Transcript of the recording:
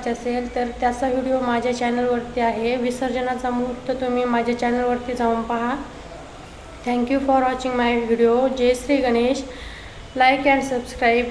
पाहायचे असेल तर त्याचा व्हिडिओ माझ्या चॅनलवरती आहे. विसर्जनाचा मुहूर्त तुम्ही माझ्या चॅनलवरती जाऊन पहा. Thank you for watching my video Jai Shri Ganesh. Like and subscribe